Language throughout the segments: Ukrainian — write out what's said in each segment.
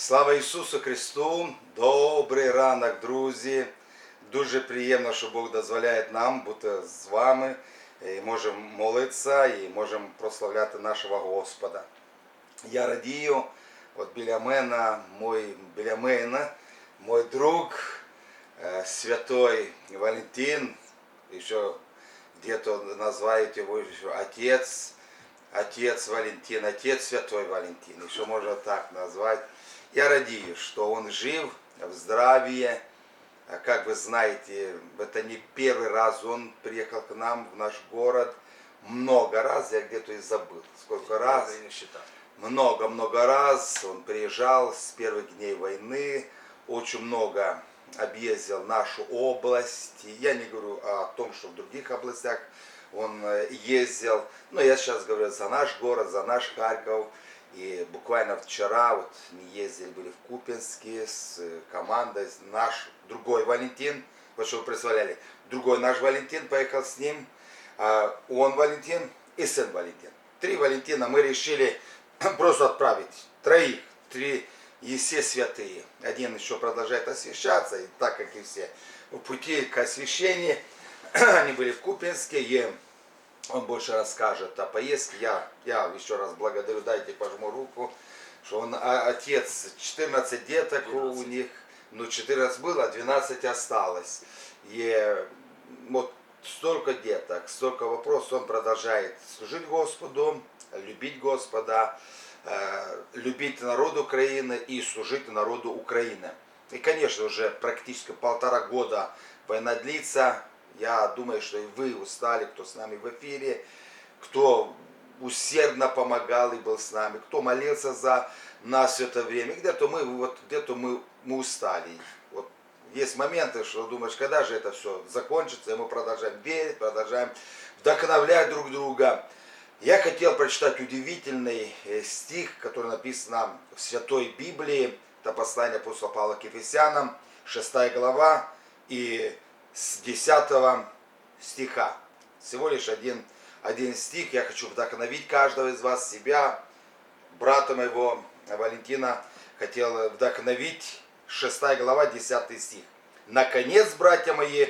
Слава Ісусу Христу! Добрий ранок, друзі! Дуже приємно, що Бог дозволяє нам бути з вами. І можемо молитися і можемо прославляти нашого Господа. Я радію, от біля мене, мой, біля мене, мой друг, э, святой Валентин, еще где-то называют его еще отец, отец Валентин, отец святой Валентин, еще можно так назвать. Я радею, что он жив, в здравии. А Как вы знаете, это не первый раз он приехал к нам в наш город. Много раз, я где-то и забыл, сколько раз. Много-много раз он приезжал с первых дней войны, очень много объездил нашу область. Я не говорю о том, что в других областях он э, ездил, но я сейчас говорю за наш город, за наш Харьков. И буквально вчера вот мы ездили, были в Купинске с э, командой, наш другой Валентин, вот что вы представляли, другой наш Валентин поехал с ним, а он Валентин и сын Валентин. Три Валентина мы решили просто отправить. Троих. Три и все святые. Один еще продолжает освещаться, и так как и все. В пути к освящению они были в Купинске, и он больше расскажет о поездке. Я, я еще раз благодарю, дайте пожму руку, что он а, отец, 14 деток у 12. них, ну 14 было, 12 осталось. И вот столько деток, столько вопросов, он продолжает служить Господу, любить Господа, э, любить народ Украины и служить народу Украины. И, конечно, уже практически полтора года война длится. Я думаю, что и вы устали, кто с нами в эфире, кто усердно помогал и был с нами, кто молился за нас все это время. Где-то мы, вот, где-то мы, мы устали. Вот есть моменты, что думаешь, когда же это все закончится, и мы продолжаем верить, продолжаем вдохновлять друг друга. Я хотел прочитать удивительный э, стих, который написан в Святой Библии. Это послание апостола Павла к Ефесянам, 6 глава и с 10 стиха. Всего лишь один, один стих. Я хочу вдохновить каждого из вас, себя, брата моего Валентина, хотел вдохновить 6 глава, 10 стих. Наконец, братья мои,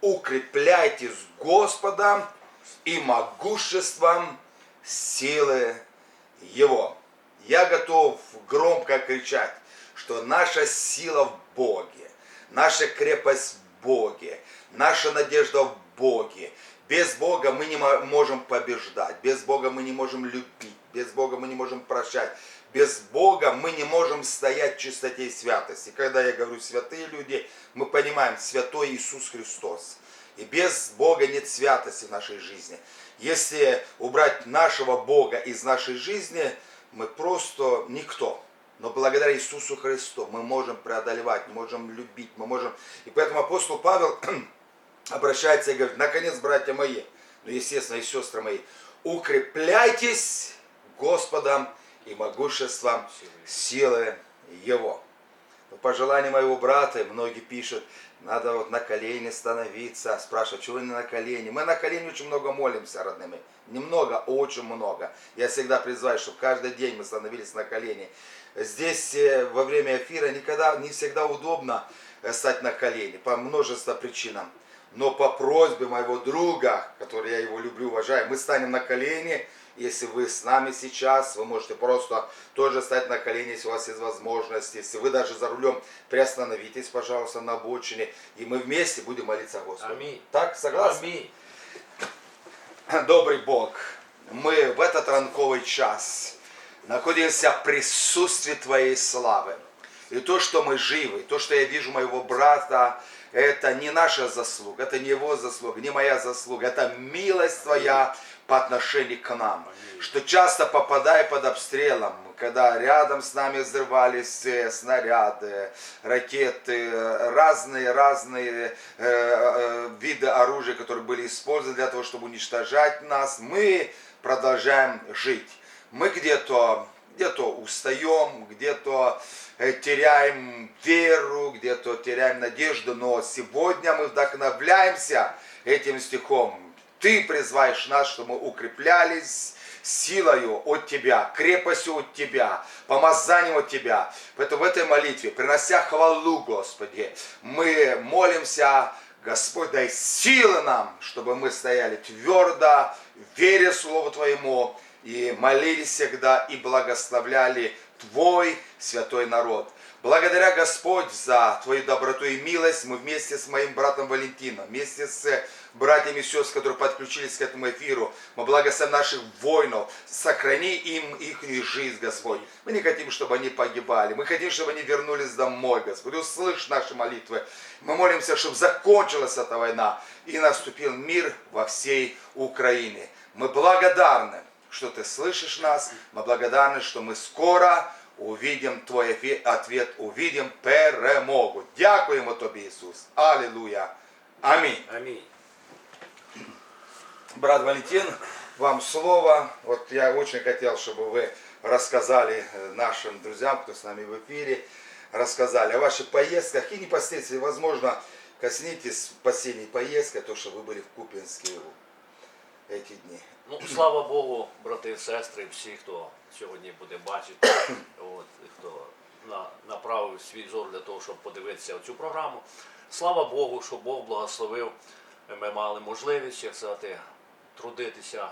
укрепляйтесь Господом и могуществом силы Его. Я готов громко кричать, что наша сила в Боге, наша крепость Боге, наша надежда в Боге. Без Бога мы не мо- можем побеждать, без Бога мы не можем любить, без Бога мы не можем прощать, без Бога мы не можем стоять в чистоте и святости. Когда я говорю святые люди, мы понимаем, святой Иисус Христос. И без Бога нет святости в нашей жизни. Если убрать нашего Бога из нашей жизни, мы просто никто. Но благодаря Иисусу Христу мы можем преодолевать, мы можем любить, мы можем... И поэтому апостол Павел обращается и говорит, наконец, братья мои, ну, естественно, и сестры мои, укрепляйтесь Господом и могуществом силы Его. Ну, По желанию моего брата, многие пишут, надо вот на колени становиться, спрашивают, чего не на колени? Мы на колени очень много молимся, родными. Немного, очень много. Я всегда призываю, чтобы каждый день мы становились на колени. Здесь э, во время эфира никогда, не всегда удобно э, стать на колени, по множеству причинам. Но по просьбе моего друга, который я его люблю, уважаю, мы станем на колени. Если вы с нами сейчас, вы можете просто тоже стать на колени, если у вас есть возможность. Если вы даже за рулем, приостановитесь, пожалуйста, на обочине. И мы вместе будем молиться Господу. Аминь. Так, согласны? Аминь. Добрий Бог, ми в этот ранковий час находимся в присутствии Твоей славы. И то, что мы живы, то, что я вижу моего брата, это не наша заслуга, это не его заслуга, не моя заслуга, это милость Твоя по отношению к нам. Что часто попадая под обстрелом, когда рядом с нами взрывались э, снаряды, ракеты, разные-разные виды оружия, которые были использованы для того, чтобы уничтожать нас, мы продолжаем жить. Мы где-то где-то устаем, где-то э, теряем веру, где-то теряем надежду, но сегодня мы вдохновляемся этим стихом. Ты призываешь нас, чтобы мы укреплялись, силою от Тебя, крепостью от Тебя, помазанием от Тебя. Поэтому в этой молитве, принося хвалу, Господи, мы молимся, Господь, дай силы нам, чтобы мы стояли твердо, веря Слову Твоему, и молились всегда и благословляли Твой святой народ. Благодаря Господь за Твою доброту и милость, мы вместе с моим братом Валентином, вместе с братьями и сестрами, которые подключились к этому эфиру, мы благословим наших воинов, сохрани им их жизнь, Господь. Мы не хотим, чтобы они погибали, мы хотим, чтобы они вернулись домой, Господь. Услышь наши молитвы. Мы молимся, чтобы закончилась эта война и наступил мир во всей Украине. Мы благодарны, что Ты слышишь нас, мы благодарны, что мы скоро увидим Твой отве- ответ, увидим перемогу. Дякуємо Тобі, Ісус. Аллилуйя. Амінь. Амінь. Брат Валентин, вам слово. Вот я очень хотел, чтобы вы рассказали э, нашим друзьям, кто с нами в эфире, рассказали о ваших поездках и непосредственно, возможно, коснитесь последней поездки, то, что вы были в Купинске эти дни. Ну, слава Богу, брати і сестри, всі, хто сьогодні буде бачити, от, хто на, направив свій зор для того, щоб подивитися цю програму. Слава Богу, що Бог благословив. Ми мали можливість, як сказати, трудитися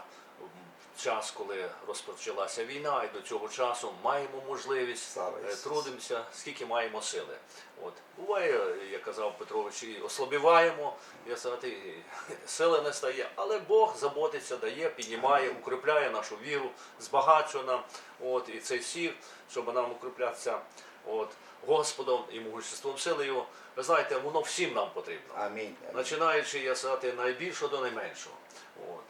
час, коли розпочалася війна, і до цього часу маємо можливість, Слава е, трудимося, скільки маємо сили. От. Буває, як казав Петрович, і ослабіваємо, як сказати, сили не стає, але Бог заботиться, дає, піднімає, укріпляє нашу віру, збагачує нам. От, і цей сів, щоб нам укріплятися от, Господом і могуществом сили Його. Ви знаєте, воно всім нам потрібно. Аминь. починаючи я сказати, найбільшого до найменшого. От.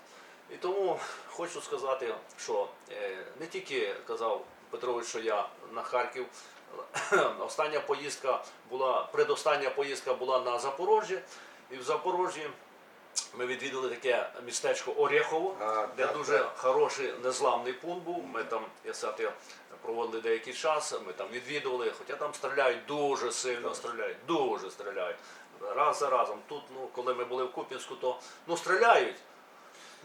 І тому хочу сказати, що е, не тільки казав Петрович, що я на Харків. Остання поїздка була, предостання поїздка була на Запорожжі, і в Запорожжі ми відвідали таке містечко Орєхово, А, де так, дуже так. хороший незламний пункт був. Ми там, я сказати, проводили деякий час, ми там відвідували, хоча там стріляють дуже сильно, стріляють, дуже стріляють. Раз за разом. Тут, ну, коли ми були в Купінську, то ну стріляють.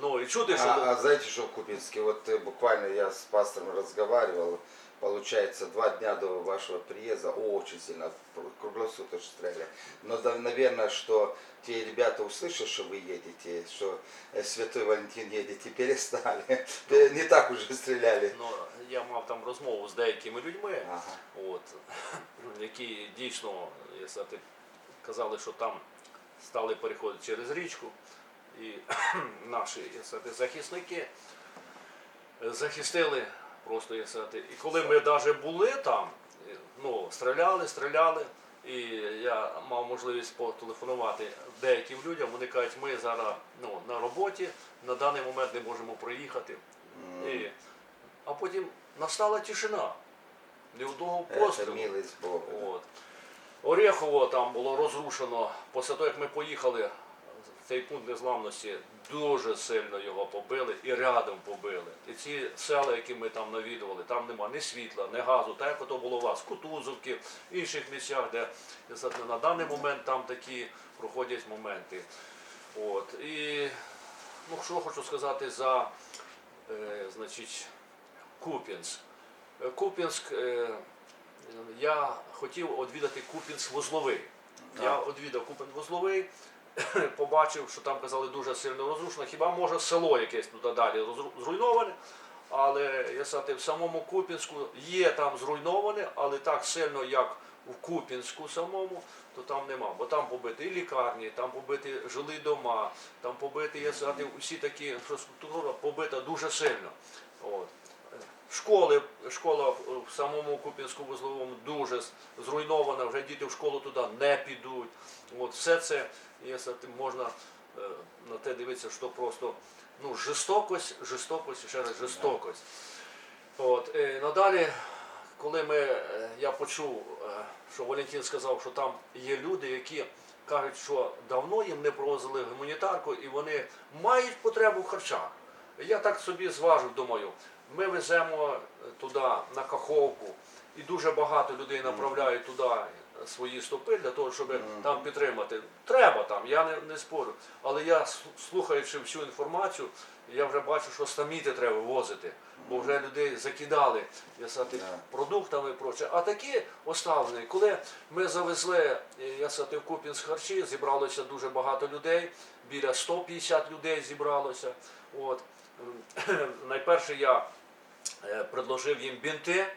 Ну і чути, що А, а знаете, что в Купинске? Вот э, буквально я с пастором разговаривал, получается, два дня до вашего приезда очень сильно круг- круглосуточно стреляли. Но, да, наверное, что те ребята услышали, что вы едете, что э, Святой Валентин едете, перестали. Э, Не так уже стреляли. ну, я мав там розмову з деякими людьми. Ага. от, які дійсно як сказати, казали, що там стали переходити через річку, і наші сказати, захисники захистили просто сказати. І коли ми навіть були там, ну, стріляли, стріляли. І я мав можливість потелефонувати деяким людям. Вони кажуть, ми зараз ну, на роботі, на даний момент не можемо проїхати. І, а потім настала тишина. Ні одного Это пострілу. От. Орєхово там було розрушено. Після того, як ми поїхали, цей пункт незламності дуже сильно його побили і рядом побили. І ці села, які ми там навідували, там нема ні світла, ні газу, так як ото було у вас, Кутузовки, в інших місцях, де на даний момент там такі проходять моменти. От. І ну, що хочу сказати за е, значить, Куп'янськ. Е, Куп'янськ, е, я хотів відвідати Куп'янськ вузловий. Я відвідав Куп'янськ вузловий, побачив, що там казали дуже сильно розрушено. Хіба може село якесь туди далі зруйноване. Але я сказати, в самому Куп'янську є там зруйноване, але так сильно, як в Куп'янську самому, то там нема. Бо там побиті і лікарні, там побиті жилі дома, там побиті, я сказати, усі такі інфраструктура побита дуже сильно. От. Школи, школа в самому Куп'янську вузловому дуже зруйнована, вже діти в школу туди не підуть. От все це, я сказати, можна е, на те дивитися, що просто ну, жорстокость, жорстокость, ще раз жорстокость. От, е, надалі, коли ми, е, я почув, що Валентин сказав, що там є люди, які кажуть, що давно їм не провозили гуманітарку і вони мають потребу в харчах. Я так собі зважив, думаю, ми веземо е, туди на Каховку, і дуже багато людей направляють туди свої стопи для того, щоб там підтримати. Треба там, я не, не спорю. Але я слухаючи всю інформацію, я вже бачу, що стаміти треба вивозити, бо вже людей закидали я сказати, Да. продуктами і проче. А такі оставлені, коли ми завезли е, я сказати, в Купінськ харчі, зібралося дуже багато людей, біля 150 людей зібралося. От. Ем, Найперше я предложив їм бінти,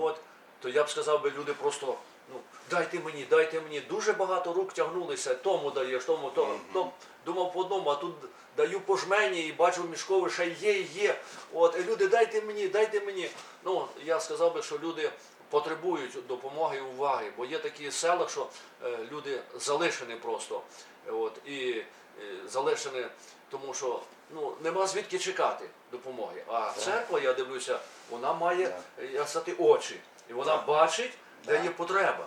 от, то я б сказав би, люди просто. Ну, дайте мені, дайте мені. Дуже багато рук тягнулися, тому даєш, тому, тому. Ну, думав по одному, а тут даю по жмені і бачу в мішкові ще є, є. От, і люди, дайте мені, дайте мені. Ну, я сказав би, що люди потребують допомоги і уваги, бо є такі села, що е, люди залишені просто. От, і е, залишені, тому що ну, нема звідки чекати допомоги. А церква, я дивлюся, вона має е, я сказати, очі. І вона бачить, де є потреба.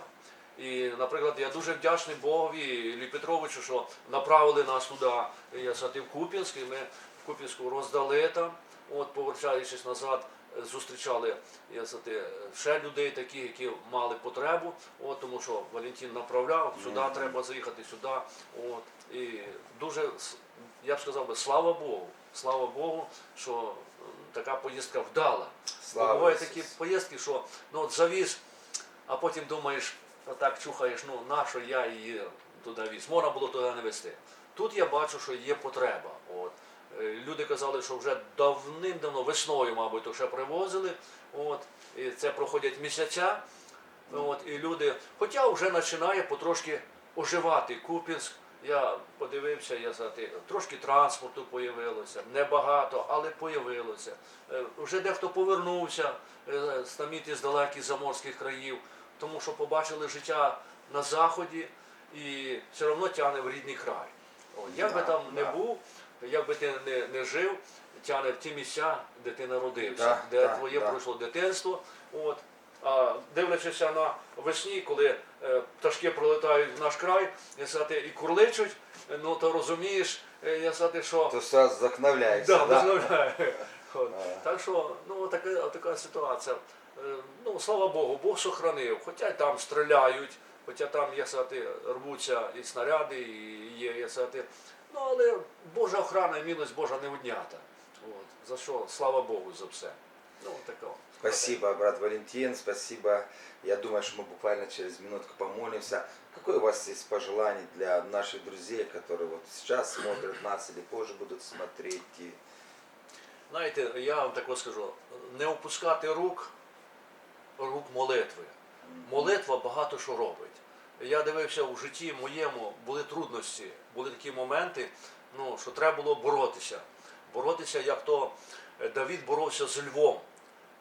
І, наприклад, я дуже вдячний Богові Іллі Петровичу, що направили нас туди, я сказати, в Куп'янськ, і ми в Куп'янську роздали там, от, повертаючись назад, е, зустрічали я сказати, ще людей таких, які мали потребу, от, тому що Валентин направляв, сюди треба заїхати, сюди. От, і дуже, я б сказав би, слава Богу, слава Богу, що така поїздка вдала. Слава Бо бувають такі поїздки, що ну, от завіз, а потім думаєш, отак чухаєш, ну нащо я її туди віз? Можна було туди не везти. Тут я бачу, що є потреба. От. Е, Люди казали, що вже давним-давно, весною, мабуть, то ще привозили. От. І це проходять місяця. От. І люди, хоча вже починає потрошки оживати Купінськ. Я подивився, я сказати, трошки транспорту появилося, небагато, але появилося. Е, Вже дехто повернувся е, з далеких заморських країв, тому що побачили життя на заході і все одно тягне в рідний край. От, як би там не був, як би ти не, не жив, тягне в ті місця, де ти народився, де твоє пройшло дитинство. От. А дивлячись на весні, коли е, пташки пролетають в наш край, я сказати, і курличуть, ну то розумієш, е, я сказати, що То сразу вдохновляешься, Да, да? Так що, ну така, така ситуація. Е, Ну, слава Богу, Бог сохранив. Хоча там стріляють, хоча там, як сказати, рвуться і снаряди, і є, як сказати. Ну, але Божа охрана і милость Божа не однята. От. За що, слава Богу, за все. Ну, тако. Спасибо, брат Валентин, спасибо. Я думаю, что мы буквально через минутку помолимся. Какое у вас есть пожелание для наших друзей, которые вот сейчас смотрят нас или позже будут смотреть? И... Знаєте, я вам тако скажу, не опускати рук, рук молитви. Молитва багато що робить. Я дивився у житті моєму, були трудності, були такі моменти, ну, що треба було боротися. Боротися, як то е, Давід боровся з львом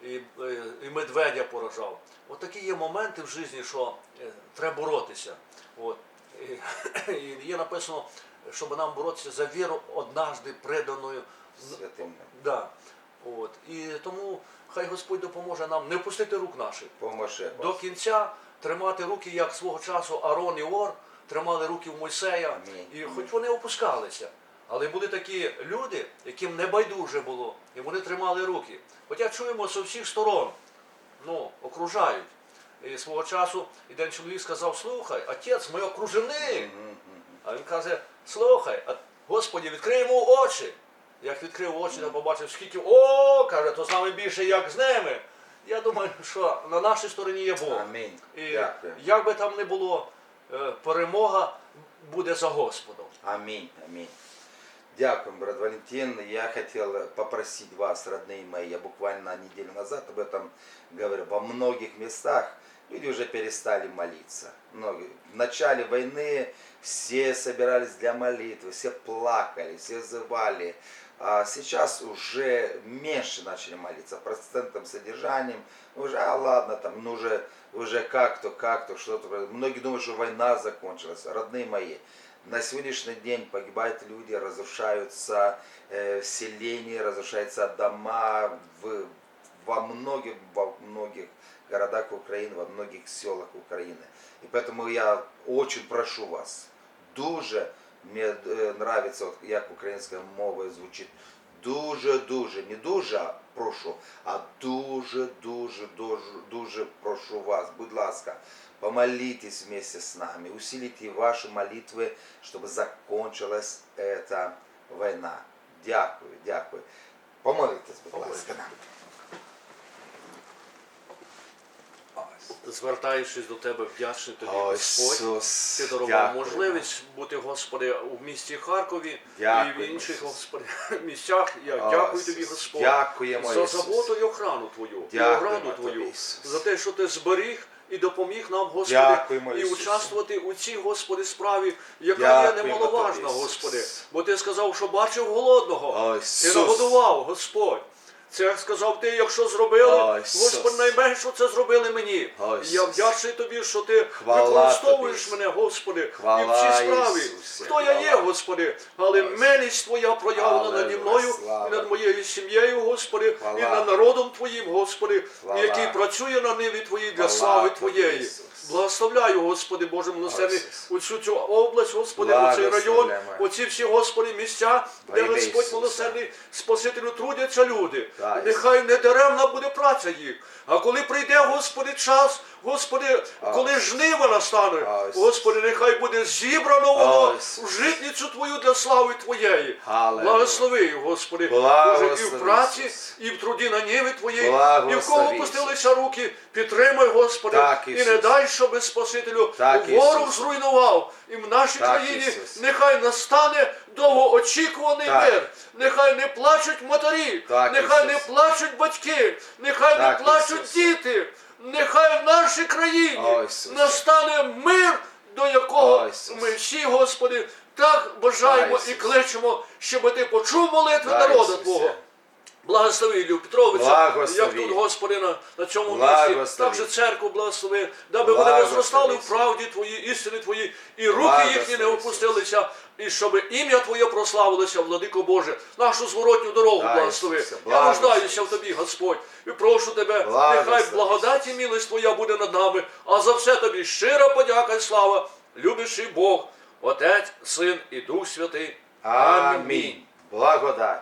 і, е, і медведя поражав. От такі є моменти в житті, що е, треба боротися. От. І, і є написано, щоб нам боротися за віру однажди преданою Святым. Да. От. І тому хай Господь допоможе нам не впустити рук наших. Поможе. До кінця тримати руки, як свого часу Арон і Ор тримали руки в Мойсея. Амінь. І хоч вони опускалися. Але були такі люди, яким не байдуже було, і вони тримали руки. Хоча чуємо з усіх сторон, ну, окружають. І свого часу один чоловік сказав, слухай, отець, ми окружені. А він каже, слухай, Господі, відкрий йому очі. Як відкрив очі, то побачив, скільки, о, каже, то з нами більше, як з ними. Я думаю, що на нашій стороні є Бог. Амінь. І Дякую. як би там не було, е, перемога буде за Господом. Аминь, аминь. Дякую, брат Валентин. Я хотел попросить вас, родные мои, я буквально неделю назад об этом говорил. Во многих местах люди уже перестали молиться. Многие. В начале войны все собирались для молитвы, все плакали, все взывали. А сейчас уже меньше начали молиться, процентным содержанием. Уже, а ладно, там, ну уже, уже как-то, как-то, что-то. Многие думают, что война закончилась. Родные мои, на сегодняшний день погибают люди, разрушаются э, селения, разрушаются дома в, во многих, во многих городах Украины, во многих селах Украины. И поэтому я очень прошу вас, дуже мне е, нравится, от, як українська мова звучить, дуже-дуже, не дуже, прошу, а дуже, дуже, дуже, дуже прошу вас, будь ласка, помолитесь вместе с нами, усилите ваши молитвы, чтобы закончилась эта война. Дякую, дякую. Помолитесь, будь ласка. Звертаючись до тебе, вдячний тобі, О, Господь. Ісус, Ти дарував дякую. можливість бути, Господи, у місті Харкові Дякую, і в інших, Ісус. Господи, місцях. Я О, дякую Ісус, тобі, Господь, дякуємо, за заботу і охрану Твою, і Дякуємо ограду тобі, Твою, Ісус. за те, що ти зберіг і допоміг нам, Господи, Дякуємо, і участвувати у цій, Господи, справі, яка є немаловажна. Господи. Бо ти сказав, що бачив голодного, О, ти нагодував, Господь. Це сказав ти, якщо зробили, О, Ісус. Господь, найменше це зробили мені. О, Я вдячний тобі, що ти Хвала використовуєш тобі, мене, Господи, і в цій справі. Ісусе, Хто я є. Господи, але милість Твоя проявлена наді мною слава. і над моєю сім'єю, Господи, Хвала. і над народом Твоїм, Господи, Хвала. який працює на ниві Твоїй для Хвала слави Твоєї. Ісус. Благословляю, Господи, Боже милосердний, оцю цю область, Господи, оцей район, Благословляємо. оці всі, Господи, місця, де Господь милосердний, Спасителю трудяться люди. Нехай не даремна буде праця їх. А коли прийде, Господи, час, Господи, коли жнива настане, Господи, нехай буде зібрано воно в житницю Твою для слави Твоєї. Благослови, Господи, Боже, і в праці, і в труді на ніви Твоєї, і в кого опустилися руки, підтримай, Господи, і не дай, щоб Спасителю ворог зруйнував. І в нашій країні нехай настане довгоочікуваний мир. Нехай не плачуть матері, нехай не плачуть батьки, нехай не плачуть діти. Нехай в нашій країні настане мир, до якого ми всі, Господи, так бажаємо і кличемо, щоб ти почув молитви Да, народу Твого. Благослови Іллю Петровича, як тут, Господи, на, на цьому місці, так же церкву благослови, даби вони возростали в правді Твої, істини Твої, і руки їхні не опустилися, і щоб ім'я Твоє прославилося, владико Боже, нашу зворотню дорогу благослови. Я нуждаюся в Тобі, Господь, і прошу Тебе, нехай благодать і милость Твоя буде над нами, а за все Тобі щира подяка і слава, любящий Бог, Отець, Син і Дух Святий. Амінь. Благодать